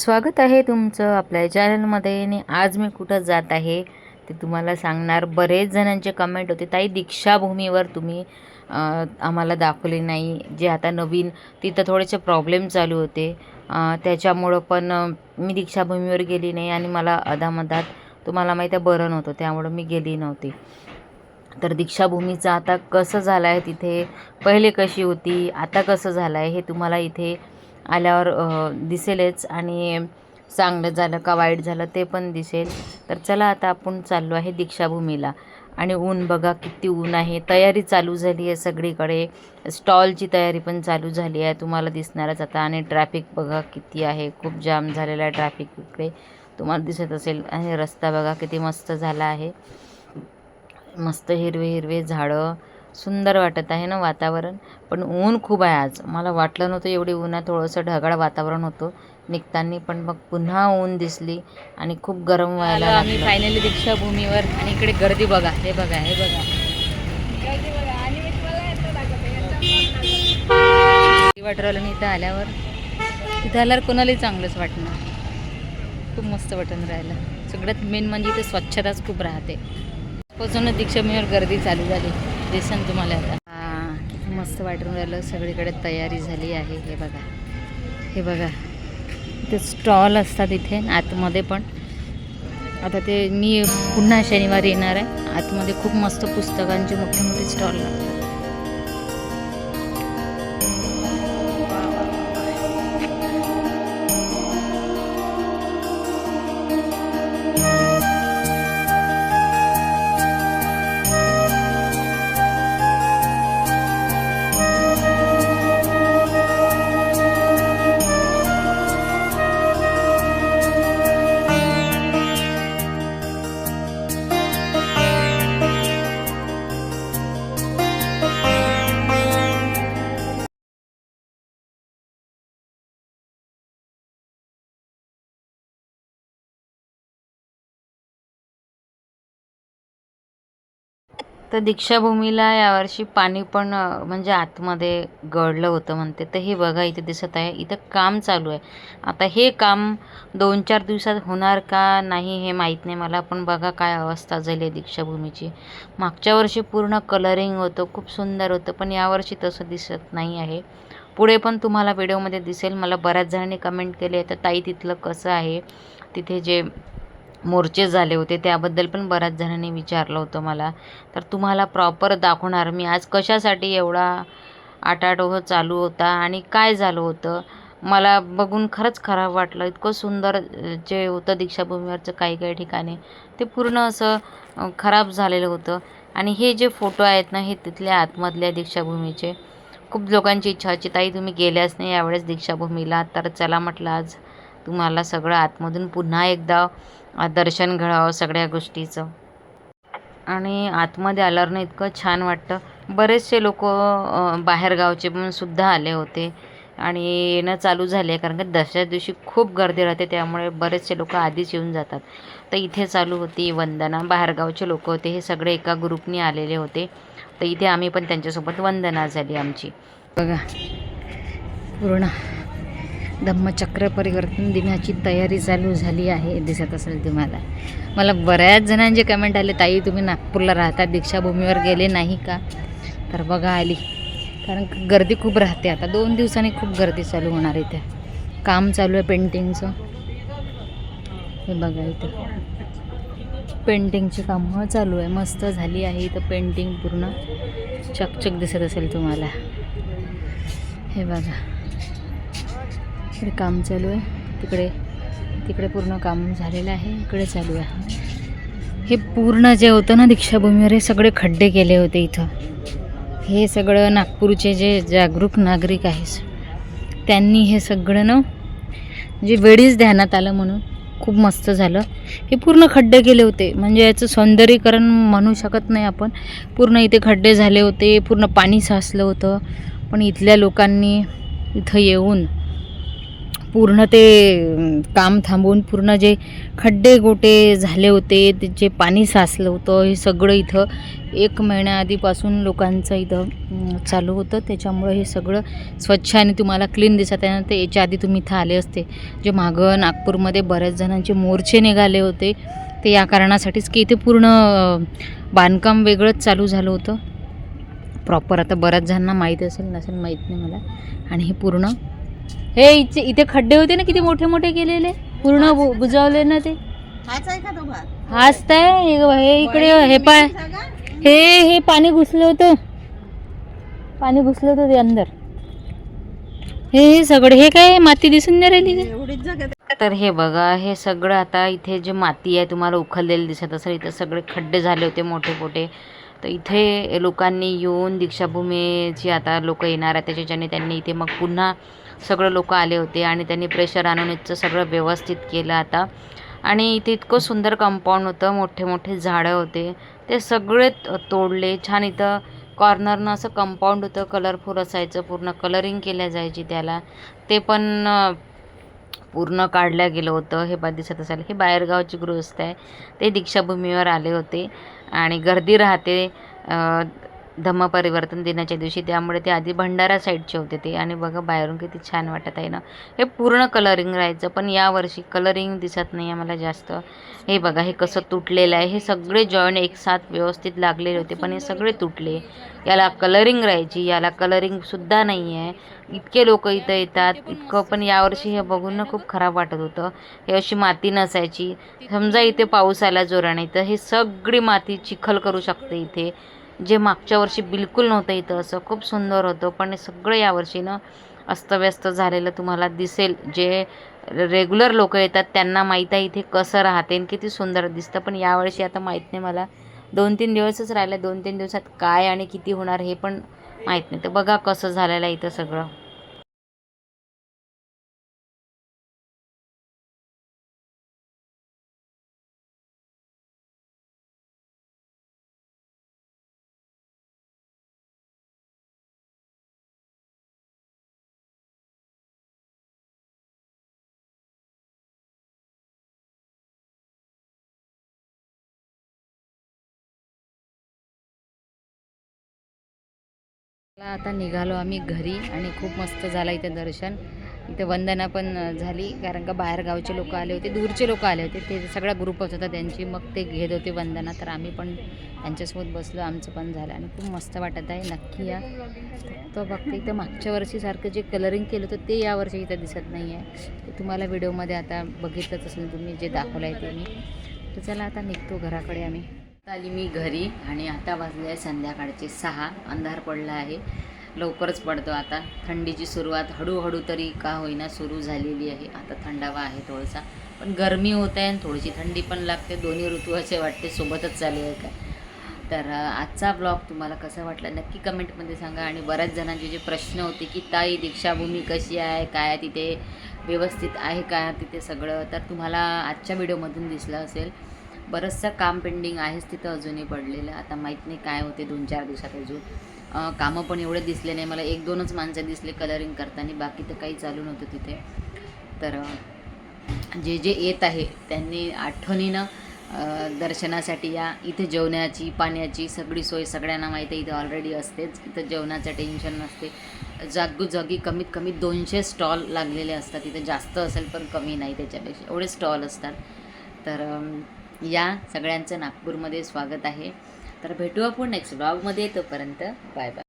स्वागत आहे तुमचं आपल्या चॅनलमध्ये आणि आज मी कुठं जात आहे ते तुम्हाला सांगणार. बरेच जणांचे कमेंट होते ताई दीक्षाभूमीवर तुम्ही आम्हाला दाखवले नाही. जे आता नवीन तिथं थोडेसे प्रॉब्लेम चालू होते. त्याच्यामुळं पण मी दीक्षाभूमीवर गेली नाही आणि मला अधामधात तुम्हाला माहीत आहे बरं नव्हतं. त्यामुळं मी गेली नव्हती. तर दीक्षाभूमीचं आता कसं झालं आहे तिथे? पहिले कशी होती? आता कसं झालं आहे हे तुम्हाला इथे आल्यावर दिसेलच आणि चांगलं झालं का वाईट झालं ते पण दिसेल. तर चला आता आपण चाललो आहे दीक्षाभूमीला. आणि ऊन बघा किती ऊन आहे. तयारी चालू झाली आहे सगळीकडे. स्टॉलची तयारी पण चालू झाली आहे. तुम्हाला दिसणारच आता. आणि ट्रॅफिक बघा किती आहे. खूप जाम झालेला आहे ट्रॅफिक इकडे. तुम्हाला दिसत असेल. आणि रस्ता बघा किती मस्त झाला आहे. मस्त हिरवे हिरवे झाडं. सुंदर वाटत आहे ना वातावरण. पण ऊन खूप आहे आज. मला वाटलं नव्हतं एवढी ऊन आहे थोडंसं ढगाळ वातावरण होतं. निघताना पण मग पुन्हा ऊन दिसली आणि खूप गरम व्हायला आम्ही फायनली दीक्षाभूमीवर आणि इकडे गर्दी बघा. हे बघा हे बघा. नाही इथं आल्यावर इथं आल्यावर कोणालाही चांगलंच वाटणार. खूप मस्त वाटून राहिलं. सगळ्यात मेन म्हणजे इथे स्वच्छताच खूप राहते. पासूनच दीक्षाभूमीवर गर्दी चालू झाली. दिसेल तुम्हाला आता. किती मस्त वाटून राहिलं. सगळीकडे तयारी झाली आहे. हे बघा. हे बघा. ते स्टॉल असतात इथे आतमध्ये पण. आता ते मी पुन्हा शनिवारी येणार आहे. आतमध्ये खूप मस्त पुस्तकांचे मोठे मोठे स्टॉल लागतात. तर दीक्षाभूमीला यावर्षी पाणी पण म्हणजे आतमध्ये गळलं होतं म्हणते. तर हे बघा इथे दिसत आहे. इथं काम चालू आहे. आता हे काम दोन चार दिवसात होणार का नाही हे माहीत नाही मला. पण बघा काय अवस्था झाली आहे दीक्षाभूमीची. मागच्या वर्षी पूर्ण कलरिंग होतं खूप सुंदर होतं पण यावर्षी तसं दिसत नाही आहे. पुढे पण तुम्हाला व्हिडिओमध्ये दिसेल. मला बऱ्याच जणांनी कमेंट केले तर ताई तिथलं कसं आहे? तिथे जे मोर्चे झाले होते त्याबद्दल पण बऱ्याच जणांनी विचारलं होतं मला. तर तुम्हाला प्रॉपर दाखवणार मी. आज कशासाठी एवढा आटाडोह चालू होता आणि काय झालं होतं? मला बघून खरंच खराब वाटलं. इतकं सुंदर जे होतं दीक्षाभूमीवरचं काही काही ठिकाणी ते पूर्ण असं खराब झालेलं होतं. आणि हे जे फोटो आहेत ना हे तिथल्या आतमधल्या दीक्षाभूमीचे. खूप लोकांची इच्छा होती ताई तुम्ही गेल्याच नाही यावेळेस दीक्षाभूमीला तर चला म्हटलं आज तुम्हाला सगळं आतमधून पुन्हा एकदा दर्शन घडावं सगळ्या गोष्टीचं. आणि आतमध्ये आल्यावर इतकं छान वाटतं. बरेचसे लोक बाहेरगावचे पण सुद्धा आले होते. आणि येणं चालू झाले कारण का दसऱ्या दिवशी खूप गर्दी राहते त्यामुळे बरेचसे लोक आधीच येऊन जातात. तर इथे चालू होती वंदना. बाहेरगावचे लोक होते हे सगळे एका ग्रुपने आलेले होते. तर इथे आम्ही पण त्यांच्यासोबत वंदना झाली आमची. बघा. पूर्ण. धम्मचक्र परिवर्तन दिनाची तयारी चालू झाली आहे दिसत असेल तुम्हाला. मला बऱ्याच जणांचे कमेंट आले ताई तुम्ही नागपूरला राहता दीक्षाभूमीवर गेले नाही का? तर बघा आली. कारण गर्दी खूप राहते आता. दोन दिवसांनी खूप गर्दी चालू होणार इथे. काम चालू आहे पेंटिंगचं. हे बघा इथे. पेंटिंगची कामं चालू आहे. मस्त झाली आहे इथं पेंटिंग पूर्ण. चकचक दिसत असेल तुम्हाला. हे बघा. इकडे काम चालू आहे. तिकडे तिकडे पूर्ण काम झालेलं आहे. इकडे चालू आहे. हे पूर्ण जे होतं ना दीक्षाभूमीवर हे सगळे खड्डे केले होते इथं. हे सगळं नागपूरचे जे जागरूक नागरिक आहेत त्यांनी हे सगळं ना जे वेळीच ध्यानात आलं म्हणून खूप मस्त झालं. हे पूर्ण खड्डे केले होते. म्हणजे याचं सौंदर्यीकरण म्हणू शकत नाही आपण. पूर्ण इथे खड्डे झाले होते पूर्ण पाणी साचलं होतं. पण इथल्या लोकांनी इथं येऊन पूर्ण ते काम थांबवून पूर्ण जे खड्डे गोटे झाले होते ते जे पाणी साचलं होतं हे सगळं इथं एक महिन्याआधीपासून लोकांचं इथं चालू होतं. त्याच्यामुळं हे सगळं स्वच्छ आणि तुम्हाला क्लीन दिसत आहे ना ते याच्या आधी तुम्ही इथं आले असते. जे मागं नागपूरमध्ये बऱ्याच जणांचे मोर्चे निघाले होते ते या कारणासाठीच की इथे पूर्ण बांधकाम वेगळंच चालू झालं होतं. प्रॉपर आता बऱ्याच जणांना माहीत असेल नसेल माहीत नाही मला. आणि हे पूर्ण हे इथे इथे खड्डे होते ना किती मोठे मोठे केलेले? पूर्ण बु- बुजवले ना ते. हाच आहे का तो तर. हे हे इकडे हे पाय हे हे पाणी घुसलं होतं. पाणी घुसलं होतं ते अंदर. हे हे सगळं हे काय माती दिसून नाही राहिली का? एवढीच तर हे बघा हे सगळं आता इथे जे माती आहे तुम्हाला उखललेली दिसत असेल इथे सगळे खड्डे झाले होते मोठे मोठे. तर इथे लोकांनी येऊन दीक्षाभूमीची आता लोक येणार आहे त्याच्याच्याने त्यांनी इथे मग पुन्हा सगळं लोक आले होते आणि त्यांनी प्रेशर आणून इथचं सगळं व्यवस्थित केलं आता. आणि इथे इतकं सुंदर कंपाऊंड होतं मोठे मोठे झाडं होते. ते सगळे तोडले. छान इथं कॉर्नरनं असं कंपाऊंड होतं कलरफुल असायचं पूर्ण कलरिंग केल्या जायची त्याला. ते पण पूर्ण काढलं गेलं होतं. हे बा दिसत असेल. हे बाहेरगावची गृहस्थ आहे. ते दीक्षाभूमीवर आले होते. आणि गर्दी राहते. धम्म परिवर्तन दिनाच्या दिवशी त्यामुळे ते आधी भंडारा साईडचे होते ते. आणि बघा बाहेरून किती छान वाटत आहे ना. हे पूर्ण कलरिंग राहायचं पण यावर्षी कलरिंग दिसत नाही आहे मला जास्त. हे बघा हे कसं तुटलेलं आहे. हे सगळे जॉईंट एक साथ व्यवस्थित लागलेले होते पण हे सगळे तुटले. याला कलरिंग राहायची याला कलरिंगसुद्धा नाही आहे इतके लोक इथं येतात. इतकं पण यावर्षी हे बघून ना खूप खराब वाटत होतं. हे अशी माती नसायची. समजा इथे पाऊस आला जोराने तर हे सगळी माती चिखल करू शकते इथे. जे मागच्या वर्षी बिलकुल नव्हतं इथं असं खूप सुंदर होतं. पण सगळं यावर्षी ना अस्तव्यस्त झालेलं तुम्हाला दिसेल. जे रेग्युलर लोक येतात त्यांना माहीत आहे इथे कसं राहते आणि किती सुंदर दिसतं. पण यावर्षी आता माहीत नाही मला. दोन तीन दिवसच राहिलं. दोन तीन दिवसात काय आणि किती होणार हे पण माहीत नाही. तर बघा कसं झालेलं आहे इथं सगळं. आता निघालो आम्ही घरी आणि खूप मस्त झालं इथे दर्शन. इथे वंदना पण झाली कारण का बाहेर गावचे लोक आले होते दूरचे लोक आले होते. ते सगळा ग्रुपच होता त्यांची मग ते घेत होते वंदना. तर आम्ही पण त्यांच्यासोबत बसलो आमचं पण झालं आणि खूप मस्त वाटत आहे. नक्की या. तो फक्त इथं मागच्या वर्षीसारखं जे कलरिंग केलं होतं ते यावर्षी इथं दिसत नाही आहे ते तुम्हाला व्हिडिओमध्ये आता बघितलंच असेल तुम्ही जे दाखवलं आहे ते मी. तर चला आता निघतो घराकडे आम्ही. आली मी घरी आणि आता वाजले आहे संध्याकाळचे सहा. अंधार पडला आहे. लवकरच पडतो आता. थंडीची सुरुवात हळूहळू तरी का होईना सुरू झालेली आहे. आता थंडावा आहे थोडासा. पण गरमी होत आहे आणि थोडीशी थंडी पण लागते. दोन्ही ऋतू असे वाटते सोबतच चालू आहे का? तर आजचा ब्लॉग तुम्हाला कसा वाटला नक्की कमेंटमध्ये सांगा. आणि बऱ्याच जणांचे जे प्रश्न होते की ताई दीक्षाभूमी कशी आहे? काय तिथे व्यवस्थित आहे का तिथे सगळं? तर तुम्हाला आजच्या व्हिडिओमधून दिसलं असेल. बरंचसं काम पेंडिंग आहेच तिथं अजूनही पडलेलं. आता माहीत नाही काय होते दोन चार दिवसात अजून. कामं पण एवढे दिसले नाही. मला एक दोनच माणसं दिसले कलरिंग करताना. बाकी तर काही चालू नव्हतं तिथे. तर जे जे येत आहे त्यांनी आठवणीनं दर्शनासाठी या इथे जेवणाची पाण्याची सगळी सोय सगळ्यांना माहिती आहे. इथे ऑलरेडी असतेच. इथं जेवणाचं टेन्शन नसते. जागोजागी कमीत कमी दोनशे स्टॉल लागलेले असतात. इथे जास्त असेल पण कमी नाही त्याच्यापेक्षा. एवढे स्टॉल असतात. तर या सगळ्यांचं नागपूरमध्ये स्वागत आहे. तर भेटू आपण नेक्स्ट ब्लॉगमध्ये तोपर्यंत बाय बाय.